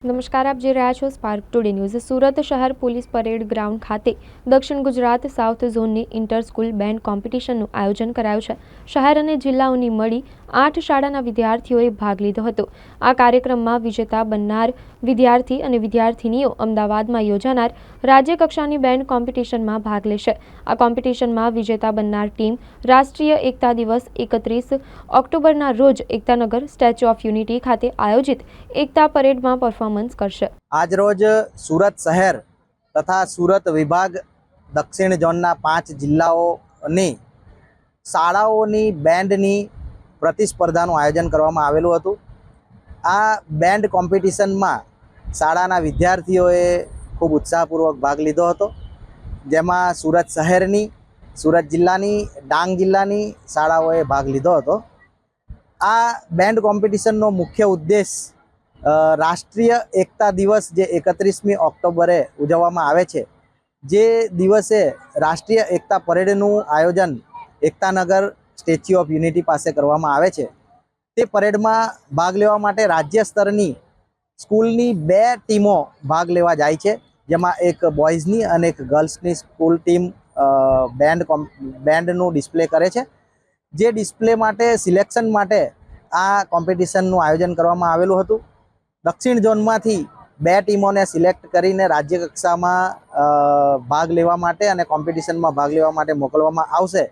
નમસ્કાર, આપ જોઈ રહ્યા છો સ્પાર્ક ટુડે ન્યૂઝ સુરત શહેર પોલીસ પરેડ ગ્રાઉન્ડ ખાતે દક્ષિણ ગુજરાત સાઉથ ઝોનની ઇન્ટર સ્કૂલ બેન્ડ કોમ્પિટિશનનું આયોજન કરાયું છે. શહેર અને જિલ્લાઓની મળી આઠ શાળાના વિદ્યાર્થીઓએ ભાગ લીધો હતો. આ કાર્યક્રમમાં વિજેતા બનનાર વિદ્યાર્થી અને વિદ્યાર્થિનીઓ અમદાવાદમાં યોજાનાર રાજ્ય કક્ષાની બેન્ડ કોમ્પિટિશનમાં ભાગ લેશે. આ કોમ્પિટિશનમાં વિજેતા બનનાર ટીમ રાષ્ટ્રીય એકતા દિવસ એકત્રીસ ઓક્ટોબરના રોજ એકતાનગર સ્ટેચ્યુ ઓફ યુનિટી ખાતે આયોજિત એકતા પરેડમાં પરફોર્મન્સ કરશે. આજરોજ સુરત શહેર તથા સુરત વિભાગ દક્ષિણ ઝોનના પાંચ જિલ્લાઓની શાળાઓની બેન્ડની પ્રતિસ્પર્ધાનું આયોજન કરવામાં આવેલું હતું. આ બેન્ડ કોમ્પિટિશનમાં શાળાના વિદ્યાર્થીઓએ ખૂબ ઉત્સાહપૂર્વક ભાગ લીધો હતો. જેમાં સુરત શહેરની, સુરત જિલ્લાની, ડાંગ જિલ્લાની શાળાઓએ ભાગ લીધો હતો. આ બેન્ડ કોમ્પિટિશનનો મુખ્ય ઉદ્દેશ રાષ્ટ્રીય એકતા દિવસ જે એકત્રીસમી ઓક્ટોબરે ઉજવવામાં આવે છે, જે દિવસે રાષ્ટ્રીય એકતા પરેડનું આયોજન એકતાનગર સ્ટેચ્યુ ઓફ યુનિટી પાસે કરવામાં આવે છે. તે પરેડમાં ભાગ લેવા માટે રાજ્ય સ્તરની સ્કૂલની બે ટીમો ભાગ લેવા જાય છે. જેમાં એક બોયઝની અને એક ગર્લ્સની સ્કૂલ ટીમ બેન્ડ બેન્ડનું ડિસ્પ્લે કરે છે. જે ડિસ્પ્લે માટે, સિલેક્શન માટે આ કોમ્પિટિશનનું આયોજન કરવામાં આવેલું હતું. દક્ષિણ ઝોનમાંથી બે ટીમોને સિલેક્ટ કરીને રાજ્ય કક્ષામાં ભાગ લેવા માટે અને કોમ્પિટિશનમાં ભાગ લેવા માટે મોકલવામાં આવશે.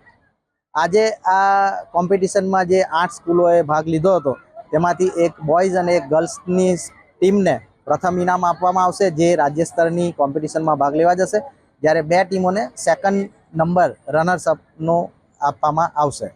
આજે આ કોમ્પિટિશનમાં જે આઠ સ્કૂલોએ ભાગ લીધો હતો, તેમાંથી એક બોયઝ અને એક ગર્લ્સની ટીમને પ્રથમ ઇનામ આપવામાં આવશે, જે રાજ્ય સ્તરની કોમ્પિટિશનમાં ભાગ લેવા જશે. જ્યારે બે ટીમોને સેકન્ડ નંબર રનર્સઅપનો આપવામાં આવશે.